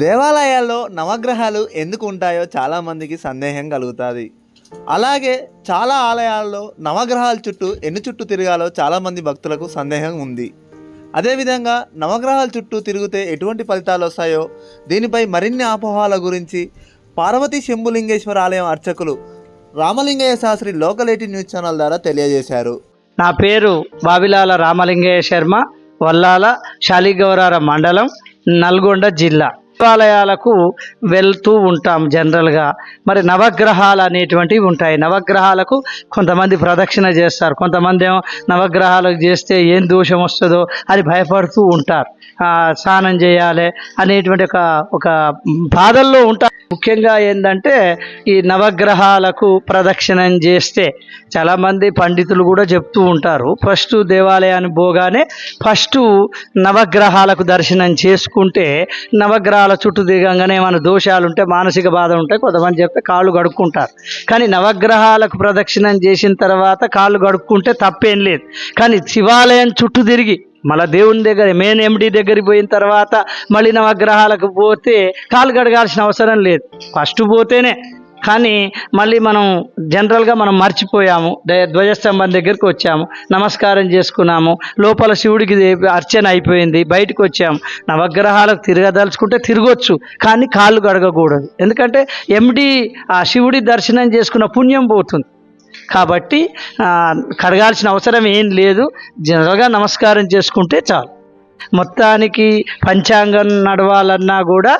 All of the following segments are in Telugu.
దేవాలయాల్లో నవగ్రహాలు ఎందుకు ఉంటాయో చాలామందికి సందేహం కలుగుతుంది. అలాగే చాలా ఆలయాల్లో నవగ్రహాల చుట్టూ ఎన్ని చుట్టూ తిరగాలో చాలామంది భక్తులకు సందేహం ఉంది. అదేవిధంగా నవగ్రహాల చుట్టూ తిరిగితే ఎటువంటి ఫలితాలు వస్తాయో దీనిపై మరిన్ని ఆపోహాల గురించి పార్వతీ శంభులింగేశ్వర ఆలయం అర్చకులు Ramalingaiah Sastry local eighty news channel ద్వారా తెలియజేశారు. నా పేరు బావిలాల రామలింగయ్య శర్మ వల్లాల శాలిగౌరార మండలం నల్గొండ జిల్లా. దేవాలయాలకు వెళ్తూ ఉంటాం జనరల్గా. మరి నవగ్రహాలు అనేటువంటివి ఉంటాయి. నవగ్రహాలకు కొంతమంది ప్రదక్షిణ చేస్తారు. కొంతమంది ఏమో నవగ్రహాలకు చేస్తే ఏం దోషం వస్తుందో అని భయపడుతూ ఉంటారు. స్నానం చేయాలి అనేటువంటి ఒక ఒక బాధల్లో ఉంటారు. ముఖ్యంగా ఏంటంటే ఈ నవగ్రహాలకు ప్రదక్షిణం చేస్తే చాలామంది పండితులు కూడా చెప్తూ ఉంటారు. ఫస్ట్ దేవాలయానికి పోగానే ఫస్ట్ నవగ్రహాలకు దర్శనం చేసుకుంటే నవగ్రహాల చుట్టూ దిగంగానే ఏమైనా దోషాలు ఉంటే మానసిక బాధ ఉంటే కొంతమంది చెప్తే కాళ్ళు కడుక్కుంటారు. కానీ నవగ్రహాలకు ప్రదక్షిణం చేసిన తర్వాత కాళ్ళు కడుక్కుంటే తప్పేం లేదు. కానీ శివాలయం చుట్టూ తిరిగి మళ్ళీ దేవుని దగ్గర మెయిన్ ఎండి దగ్గరికి పోయిన తర్వాత మళ్ళీ నవగ్రహాలకు పోతే కాలు గడగాల్సిన అవసరం లేదు. ఫస్ట్ పోతేనే కానీ మళ్ళీ మనం జనరల్గా మనం మర్చిపోయాము. ధ్వజస్తంభం దగ్గరికి వచ్చాము. నమస్కారం చేసుకున్నాము. లోపల శివుడికి అర్చన అయిపోయింది. బయటకు వచ్చాము. నవగ్రహాలకు తిరగదలుచుకుంటే తిరగొచ్చు కానీ కాళ్ళు కడగకూడదు. ఎందుకంటే ఎండి ఆ శివుడి దర్శనం చేసుకున్న పుణ్యం పోతుంది. కాబట్టి కడగాల్సిన అవసరం ఏం లేదు. జనరల్గా నమస్కారం చేసుకుంటే చాలు. మొత్తానికి పంచాంగం నడవాలన్నా కూడా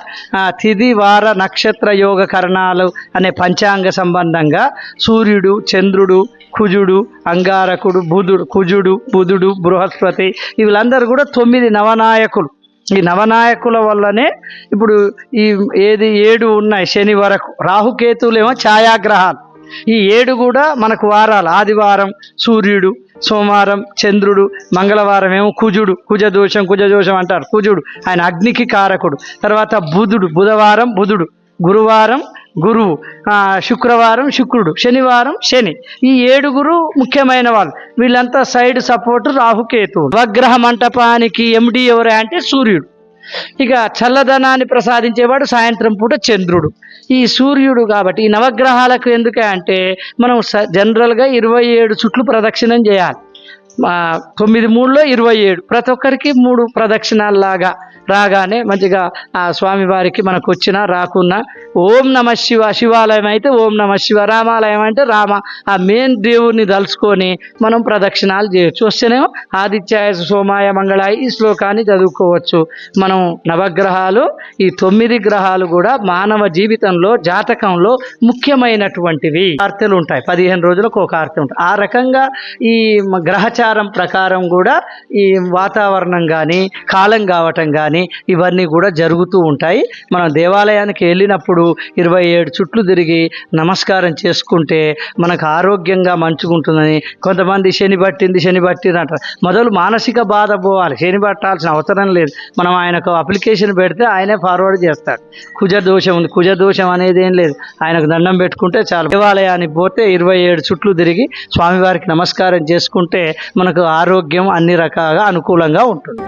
తిది వార నక్షత్ర యోగ కరణాలు అనే పంచాంగ సంబంధంగా సూర్యుడు చంద్రుడు కుజుడు అంగారకుడు బుధుడు కుజుడు బుధుడు బృహస్పతి వీళ్ళందరూ కూడా తొమ్మిది నవనాయకులు. ఈ నవనాయకుల వల్లనే ఇప్పుడు ఈ ఏది ఏడు ఉన్నాయి శని వరకు. రాహుకేతువులేమో ఛాయాగ్రహాలు. ఈ ఏడు కూడా మనకు వారాలు. ఆదివారం సూర్యుడు సోమవారం చంద్రుడు మంగళవారం ఏమో కుజుడు. కుజదోషం కుజదోషం అంటారు. కుజుడు ఆయన అగ్నికి కారకుడు. తర్వాత బుధుడు బుధవారం బుధుడు గురువారం గురువు శుక్రవారం శుక్రుడు శనివారం శని. ఈ ఏడుగురు ముఖ్యమైన వాళ్ళు. వీళ్ళంతా సైడ్ సపోర్ట్ రాహుకేతు వగ్రహ మంటపానికి ఎండి ఎవరే అంటే సూర్యుడు. ఇక చల్లదనాన్ని ప్రసాదించేవాడు సాయంత్రం పూట చంద్రుడు. ఈ సూర్యుడు కాబట్టి ఈ నవగ్రహాలకు ఎందుకే అంటే మనం స- జనరల్గా ఇరవై ఏడు చుట్లు ప్రదక్షిణం చేయాలి. తొమ్మిది మూడులో ఇరవై ఏడు. ప్రతి ఒక్కరికి మూడు ప్రదక్షిణాల్లాగా రాగానే మంచిగా ఆ స్వామివారికి మనకు వచ్చినా రాకున్నా ఓం నమ శివ శివాలయం అయితే ఓం నమ శివ రామాలయం అంటే రామ. ఆ మెయిన్ దేవుడిని దలుచుకొని మనం ప్రదక్షిణాలు చేయొచ్చు. వస్తేనేమో ఆదిత్యాయ సోమాయ మంగళాయ ఈ శ్లోకాన్ని చదువుకోవచ్చు. మనం నవగ్రహాలు ఈ తొమ్మిది గ్రహాలు కూడా మానవ జీవితంలో జాతకంలో ముఖ్యమైనటువంటివి. వార్తలు ఉంటాయి. పదిహేను రోజులకు ఒక కార్తె ఉంటుంది ఆ రకంగా ఈ గ్రహచారం ప్రకారం కూడా ఈ వాతావరణం కానీ కాలం కావటం కానీ ఇవన్నీ కూడా జరుగుతూ ఉంటాయి. మనం దేవాలయానికి వెళ్ళినప్పుడు ఇరవై ఏడు చుట్లు తిరిగి నమస్కారం చేసుకుంటే మనకు ఆరోగ్యంగా మంచుకుంటుందని కొంతమంది శని పట్టింది శని పట్టింది అంటారు. మొదలు మానసిక బాధ పోవాలి. శని పట్టాల్సిన అవసరం లేదు. మనం ఆయనకు అప్లికేషన్ పెడితే ఆయనే ఫార్వర్డ్ చేస్తాడు. కుజ దోషం ఉంది. కుజ దోషం అనేది ఏం లేదు. ఆయనకు దండం పెట్టుకుంటే చాలు. దేవాలయానికి పోతే ఇరవై ఏడు చుట్లు తిరిగి స్వామివారికి నమస్కారం చేసుకుంటే మనకు ఆరోగ్యం అన్ని రకాలుగా అనుకూలంగా ఉంటుంది.